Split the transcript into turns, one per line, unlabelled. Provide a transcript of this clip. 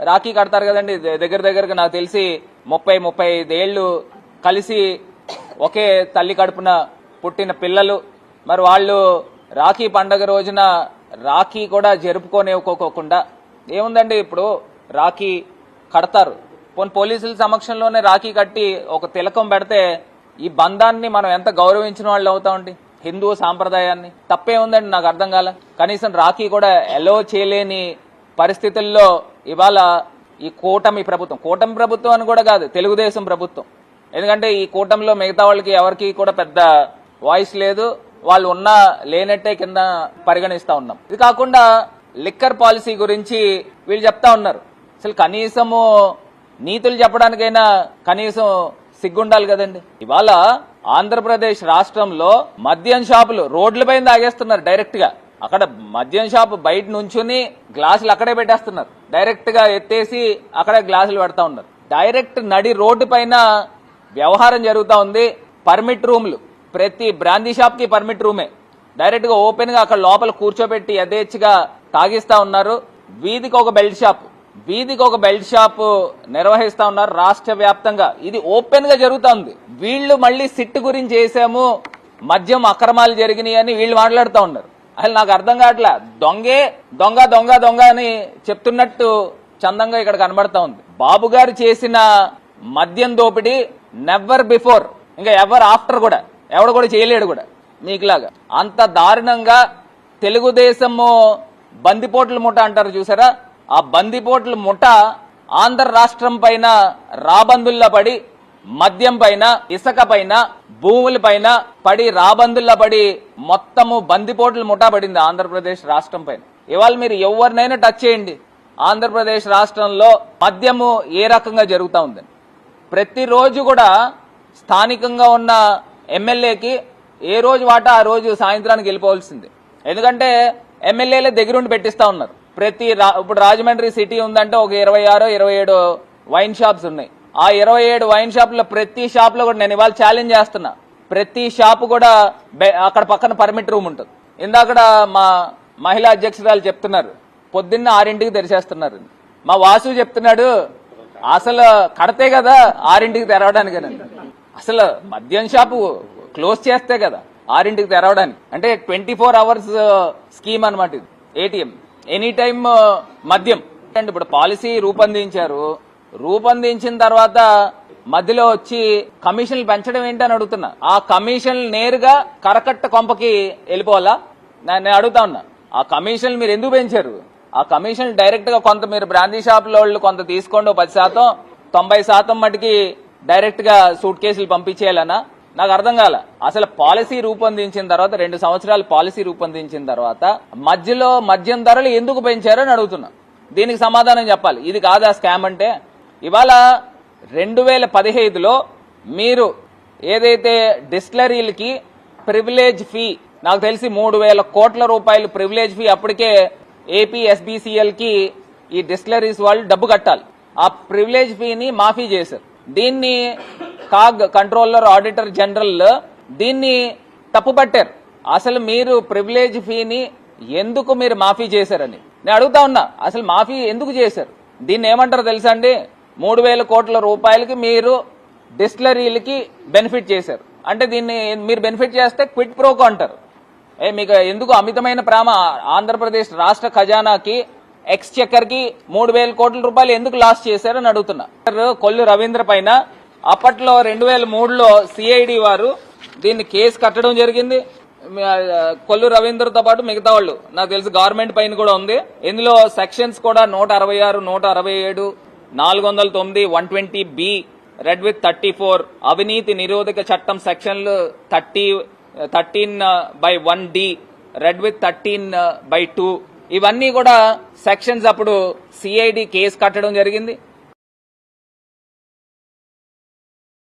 రాఖీ కడతారు కదండి. దగ్గర దగ్గరగా నాకు తెలిసి ముప్పై ముప్పై ఐదేళ్ళు కలిసి ఒకే తల్లి కడుపున పుట్టిన పిల్లలు. మరి వాళ్ళు రాఖీ పండగ రోజున రాఖీ కూడా జరుపుకోనివ్వకోకుండా ఏముందండి ఇప్పుడు రాఖీ కడతారు. పోనీ పోలీసుల సమక్షంలోనే రాఖీ కట్టి ఒక తిలకం పెడితే ఈ బంధాన్ని మనం ఎంత గౌరవించిన వాళ్ళు అవుతామండి హిందూ సాంప్రదాయాన్ని. తప్పే ఉందండి నాకు అర్థం కాల. కనీసం రాఖీ కూడా ఎలో చేయలేని పరిస్థితుల్లో ఇవాళ ఈ కూటమి ప్రభుత్వం కూటమి ప్రభుత్వం అని కూడా కాదు తెలుగుదేశం ప్రభుత్వం. ఎందుకంటే ఈ కూటమిలో మిగతా వాళ్ళకి ఎవరికి కూడా పెద్ద వాయిస్ లేదు వాళ్ళు ఉన్నా లేనట్టే కింద పరిగణిస్తా ఉన్నాం. ఇది కాకుండా లిక్కర్ పాలసీ గురించి వీళ్ళు చెప్తా ఉన్నారు. అసలు కనీసము నీతులు చెప్పడానికైనా కనీసం సిగ్గుండాలి కదండి. ఇవాళ ఆంధ్రప్రదేశ్ రాష్ట్రంలో మద్యం షాపులు రోడ్లపైన తాగేస్తున్నారు డైరెక్ట్గా అక్కడ మద్యం షాప్ బయట నుంచుని గ్లాసులు అక్కడే పెట్టేస్తున్నారు. డైరెక్ట్గా ఎత్తేసి అక్కడే గ్లాసులు పెడతా ఉన్నారు. డైరెక్ట్ నడి రోడ్డు పైన వ్యవహారం జరుగుతూ ఉంది. పర్మిట్ రూమ్లు ప్రతి బ్రాందీ షాప్కి పర్మిట్ రూమే డైరెక్ట్గా ఓపెన్గా అక్కడ లోపల కూర్చోబెట్టి యథేచ్ఛగా తాగిస్తా ఉన్నారు. వీధికి ఒక బెల్ట్ షాప్ వీధికి ఒక బెల్ట్ షాప్ నిర్వహిస్తా ఉన్నారు రాష్ట్ర వ్యాప్తంగా. ఇది ఓపెన్గా జరుగుతుంది వీళ్ళు మళ్ళీ సిట్ గురించి చేసాము మద్యం అక్రమాలు జరిగినాయి అని వీళ్ళు మాట్లాడుతూ ఉన్నారు. అసలు నాకు అర్థం కావట్లే. దొంగే దొంగ దొంగ దొంగ అని చెప్తున్నట్టు చందంగా ఇక్కడ కనబడతా ఉంది. బాబు గారు చేసిన మద్యం దోపిడీ నెవర్ బిఫోర్ ఇంకా ఎవర్ ఆఫ్టర్ కూడా. ఎవడు కూడా చేయలేడు కూడా. మీకులాగా. అంత దారుణంగా తెలుగుదేశము బందిపోట్ల ముఠ అంటారు చూసారా? ఆ బందిపోట్ల ముఠ ఆంధ్ర రాష్ట్రం పైన రాబందుల్లా పడి మద్యం పైన ఇసుక పైన భూముల పైన పడి రాబందుల్లో పడి మొత్తము బందిపోట్లు ముఠాపడింది ఆంధ్రప్రదేశ్ రాష్ట్రం పైన. ఇవాళ మీరు ఎవరినైనా టచ్ చేయండి. ఆంధ్రప్రదేశ్ రాష్ట్రంలో మద్యము ఏ రకంగా జరుగుతూ ఉందని ప్రతిరోజు కూడా స్థానికంగా ఉన్న ఎమ్మెల్యేకి ఏ రోజు వాటా ఆ రోజు సాయంత్రానికి వెళ్ళిపోవాల్సింది. ఎందుకంటే ఎమ్మెల్యేలే దగ్గరుండి పెట్టిస్తా ఉన్నారు. ప్రతి రా- ఇప్పుడు రాజమండ్రి సిటీ ఉందంటే ఒక ఇరవై ఆరో ఇరవై ఏడు వైన్ షాప్స్ ఉన్నాయి. ఆ ఇరవై ఏడు వైన్ షాప్లో ప్రతి షాప్లో కూడా నేను ఇవాళ ఛాలెంజ్ చేస్తున్నా. ప్రతి షాప్ కూడా అక్కడ పక్కన పర్మిట్ రూమ్ ఉంటుంది. ఇందాకడ మా మహిళా అధ్యక్షురాలు చెప్తున్నారు. పొద్దున్న ఆరింటికి తెరిచేస్తున్నారు. మా వాసు చెప్తున్నాడు అసలు కడతే కదా ఆరింటికి తెరవడానికి అసలు మద్యం షాపు క్లోజ్ చేస్తే కదా ఆరింటికి తెరవడానికి. అంటే ట్వంటీ ఫోర్ అవర్స్ స్కీమ్ అనమాట ఇది. ఏటీఎం ఎనీ టైమ్ మద్యం. అంటే ఇప్పుడు పాలసీ రూపొందించారు. రూపొందించిన తర్వాత మధ్యలో వచ్చి కమిషన్లు పెంచడం ఏంటని అడుగుతున్నా. ఆ కమిషన్లు నేరుగా కరకట్ట కొంపకి వెళ్ళిపోవాలా? నేను అడుగుతా ఉన్నా. ఆ కమిషన్ మీరు ఎందుకు పెంచారు? ఆ కమిషన్ డైరెక్ట్గా కొంత మీరు బ్రాందీ షాపుల వాళ్ళు కొంత తీసుకోండి పది శాతం తొంభై శాతం మటుకి డైరెక్ట్గా సూట్ కేసులు పంపించేయాలనా నాకు అర్థం కాల. అసలు పాలసీ రూపొందించిన తర్వాత రెండు సంవత్సరాలు పాలసీ రూపొందించిన తర్వాత మధ్యలో మద్యం ధరలు ఎందుకు పెంచారని అడుగుతున్నా. దీనికి సమాధానం చెప్పాలి. ఇది కాదా స్కామ్ అంటే? ఇవాళ రెండు వేల పదిహేదులో మీరు ఏదైతే డిస్టిలరీలకి ప్రివిలేజ్ ఫీ నాకు తెలిసి మూడు వేల కోట్ల రూపాయలు ప్రివిలేజ్ ఫీ అప్పటికే ఏపీ ఎస్బీసీఎల్కి ఈ డిస్టిలరీస్ వాళ్ళు డబ్బు కట్టాలి. ఆ ప్రివిలేజ్ ఫీని మాఫీ చేశారు. దీన్ని కాగ్ కంట్రోలర్ ఆడిటర్ జనరల్ దీన్ని తప్పుపట్టారు అసలు మీరు ప్రివిలేజ్ ఫీని ఎందుకు మీరు మాఫీ చేశారని? నేను అడుగుతా ఉన్నా అసలు మాఫీ ఎందుకు చేశారు? దీన్ని ఏమంటారు తెలుసా అండి? మూడు వేల కోట్ల రూపాయలకి మీరు డిస్టిలరీలకి బెనిఫిట్ చేశారు. అంటే దీన్ని మీరు బెనిఫిట్ చేస్తే క్విట్ ప్రోకో అంటారు. ఏ మీకు ఎందుకు అమితమైన ప్రేమ? ఆంధ్రప్రదేశ్ రాష్ట్ర ఖజానాకి ఎక్స్చెక్కర్కి మూడు వేల కోట్ల రూపాయలు ఎందుకు లాస్ చేశారని అడుగుతున్నా. కొల్లు రవీంద్ర పైన అప్పట్లో రెండు వేల మూడులో సిఐడి వారు దీన్ని కేసు కట్టడం జరిగింది. కొల్లు రవీంద్రతో పాటు మిగతా వాళ్ళు నాకు తెలిసి గవర్నమెంట్ పైన కూడా ఉంది. ఇందులో సెక్షన్స్ కూడా నూట అరవై ఆరు నూట అరవై ఏడు నాలుగు వందల తొమ్మిది one twenty B read with thirty four అవినీతి నిరోధక చట్టం సెక్షన్లు thirty thirteen by one D read with thirteen by two ఇవన్నీ కూడా సెక్షన్స్ అప్పుడు సిఐడి కేసు కట్టడం జరిగింది.